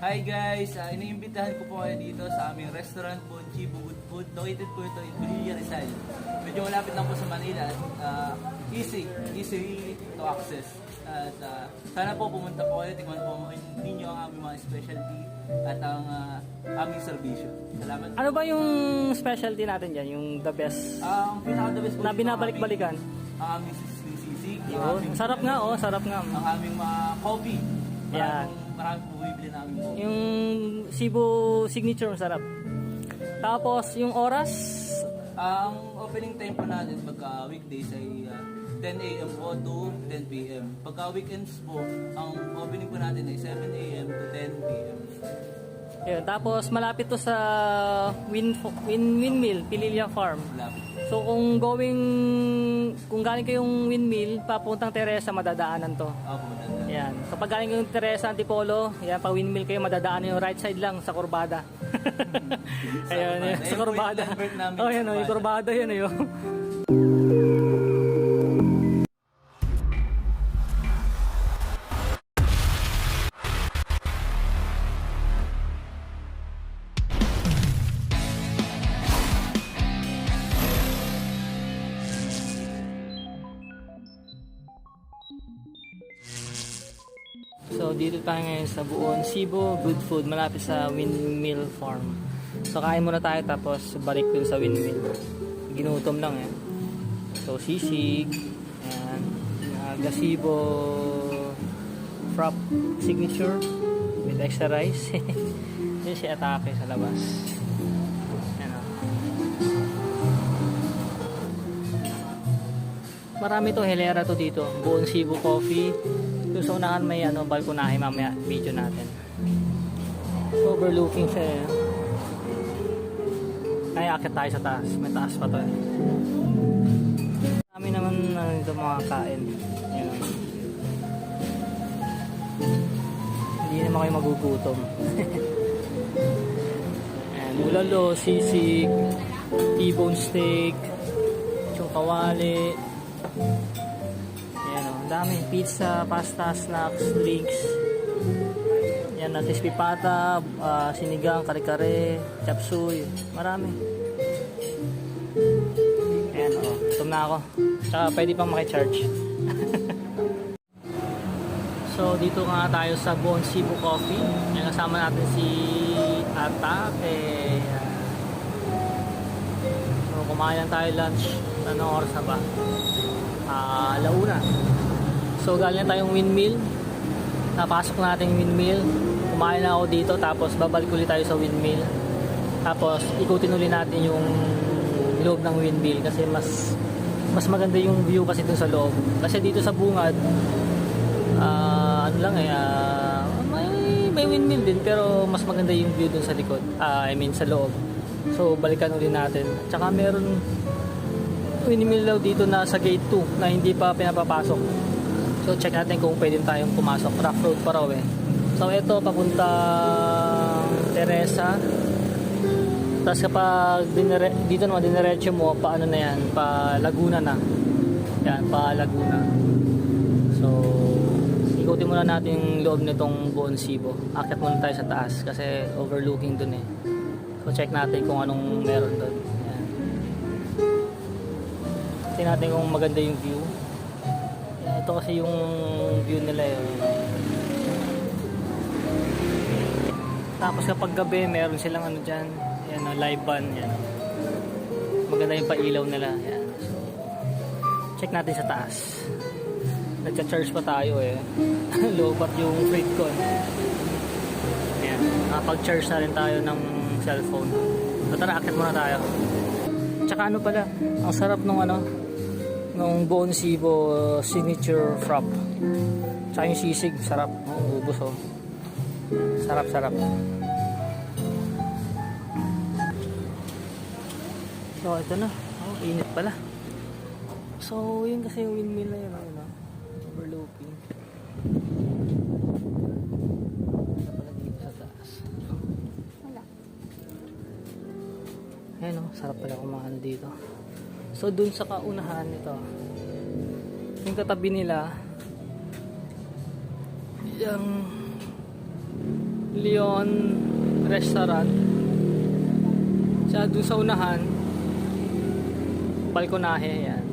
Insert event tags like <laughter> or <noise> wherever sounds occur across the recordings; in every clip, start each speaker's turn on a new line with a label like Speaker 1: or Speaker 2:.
Speaker 1: Hi guys, uh, iniimbitahan ko po kayo dito sa aming restaurant po, Chibu Good Food. Located po ito in Bulilla, Rizal. Medyo malapit lang po sa Manila. uh, easy, easy to access. At uh, sana po pumunta po kayo, tingnan po ninyo ang aming mga specialty at ang uh, aming serbisyo. Salamat.
Speaker 2: Ano ba yung specialty natin dyan? Yung the best?
Speaker 1: Ang pinaka-the best po
Speaker 2: Na binabalik-balikan?
Speaker 1: Ang aming, sisig,
Speaker 2: Yun. Sarap nga, oh. Sarap nga.
Speaker 1: ang aming mga coffee.
Speaker 2: Yan.
Speaker 1: Po bibili namin.
Speaker 2: Yung Cebu signature, sarap. Tapos, yung oras,
Speaker 1: Ang opening time po natin pagka weekdays ay ah, 10 a.m. po to 10 p.m. Pagka weekends po, ang opening po natin ay 7 a.m. to 10 p.m.
Speaker 2: yun. Tapos, malapit to sa Win, Win, Windmill, Pililla Farm.
Speaker 1: Malapit.
Speaker 2: So, kung going, kung galing kayong Windmill, papuntang Teresa, madadaanan to.
Speaker 1: Ako po nanda.
Speaker 2: Yan. Kapag galing kayong Teresa Antipolo, yan, pa windmill kayo, madadaan yung right side lang sa kurbada. <laughs> Ayun, sa
Speaker 1: namin
Speaker 2: Oh, yan, oh, yung
Speaker 1: Kurbada.
Speaker 2: kurbada, yun, <laughs> Dito tayo ngayon sa buon Cebu Good Food, malapit sa Windmill Farm. So, kain muna tayo tapos balik dun sa Windmill. Ginutom lang yan. So, sisig, yan, uh, gazebo frap signature with extra rice. <laughs> Yan si Atake sa labas. Yan o. Marami to helera to dito. Buong Cebu coffee. Doon sa unahan may ano, balkonahe mamaya video natin. Overlooking siya eh. Ay, akit tayo sa taas. May taas pa to eh. Kami naman ano, dito mga kain. Yan. Hindi naman kayo magugutom. <laughs> Ayan, bulalo, sisig, T-bone steak, o, ang dami. Pizza, pasta, snacks, drinks. Yan, natin pipata, ah, sinigang, kare-kare, chapsuy. Marami. Ayan o, gutom na ako. Tsaka pwede pang makicharge. <laughs> so, dito nga tayo sa Bon Cebu Coffee. Yan, kasama natin si Atake. So, kumain tayo lunch. Anong oras na ba? Ah, launa. So galing na tayong windmill. Napasok natin yung windmill. Kumain na ako dito tapos babalik ulit tayo sa windmill. Tapos ikutin ulit natin yung loob ng windmill kasi mas mas maganda yung view kasi dun sa loob. Kasi dito sa bungad ah ano lang eh ah, may, may windmill din pero mas maganda yung view dun sa likod. Ah, I mean sa loob. So balikan ulit natin. Tsaka meron windmill daw dito na sa gate 2 na hindi pa pinapapasok. So check natin kung pwede tayong pumasok. Rough road pa raw eh. So ito papunta Teresa. Tapos kapag dinire, dito naman diniretso mo, paano na yan? Pa Laguna na. Yan, pa Laguna. So, ikutin muna natin yung loob nitong buong Cebu. Akit muna tayo sa taas kasi overlooking dun eh. So check natin kung anong meron dun. Yan. Tingnan natin kung maganda yung view. Ito kasi yung view nila yun. Tapos kapag gabi, meron silang ano dyan. Yan, oh, live band. Yan. Maganda yung pailaw nila. Yan. Check natin sa taas. Nagcha-charge pa tayo eh. <laughs> Lobat yung freight con. Yan. Nakapag-charge na rin tayo ng cellphone. So tara, akit muna tayo. Tsaka ano pala, ang sarap nung ano, nung Bon Cebu signature frap. Tsaka yung sisig, sarap. Oh, ubos oh. Sarap, sarap. So, ito na. Oh, init pala. So, yun kasi yung windmill na yun. Ano, overlooking. Ano pala dito sa taas?
Speaker 3: Wala.
Speaker 2: Ayan o, sarap pala kumain dito. So, dun sa kaunahan nito, yung katabi nila, yung Leon Restaurant. Sa doon sa unahan, balkonahe yan.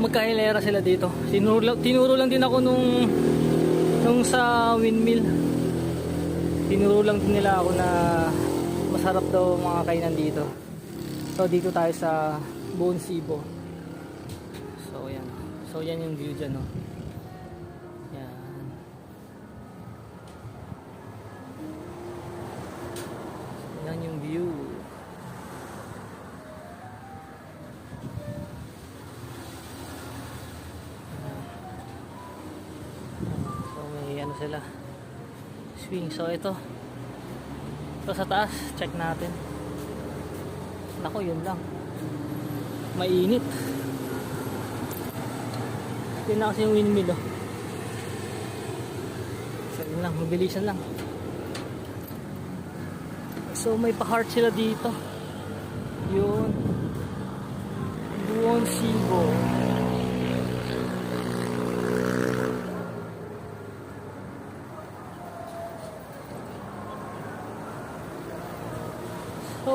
Speaker 2: Magkailera sila dito. Tinuro, tinuro lang din ako nung nung sa windmill. Tinuro lang din nila ako na masarap daw mga kainan dito. So dito tayo sa Buon Sibo. So yan. So yan yung view dyan no. Yan. Yan yung view. So may ano sila. Swing. So ito. So sa taas, check natin. Nako, yun lang. Mainit. Yun na kasi yung windmill oh. So yun lang, mabilisan lang. So may pa-heart sila dito. Yun. Buon Sibo.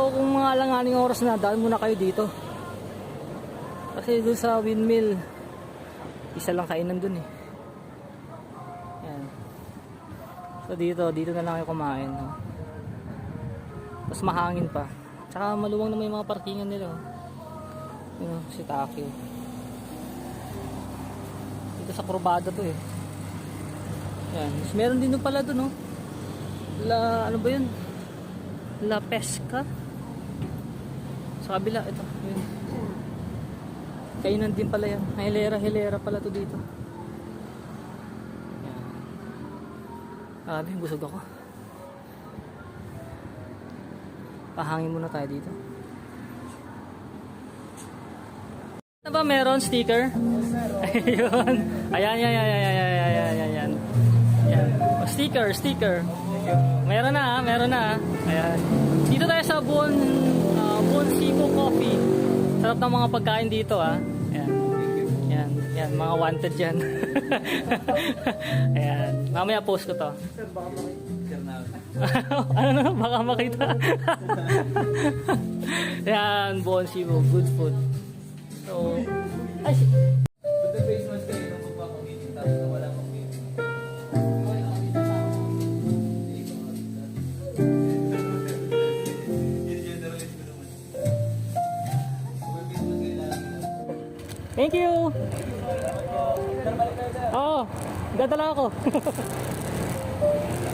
Speaker 2: So kung mga alanganing oras na, daan muna kayo dito. Kasi doon sa windmill, isa lang kainan dun eh. Yan. So dito, dito na lang kayo kumain. No? Tapos mahangin pa. Tsaka maluwang naman yung mga parkingan nila. Oh. Yun, oh, si Takio. Dito sa Corbada to eh. Yan. Mas meron din doon pala doon, no? La, ano ba yun? La Pesca. Sa kabila, ito. Yun. Kainan din pala yan. Hilera, hilera pala to dito. Yan. Grabe, busog ako. Pahangin muna tayo dito. Ano ba meron sticker? Ayun. Ayan, ayan, ayan, ayan, ayan, ayan, ayan, ayan. Ayan. Oh, sticker, sticker. Meron na, ah, meron na. ah. Ayan. Dito tayo sa Buon, uh, Buon Sibo Coffee. Sarap ng mga pagkain dito, ah. Ayan. Ayan, ayan, mga wanted yan. <laughs> ayan. Mamaya post ko to.
Speaker 1: Sir, na. <laughs>
Speaker 2: ano na, baka makita. <laughs> Yan, Buon Sibo, good food. So, ay, thank you. Oo, dadala ako. <laughs>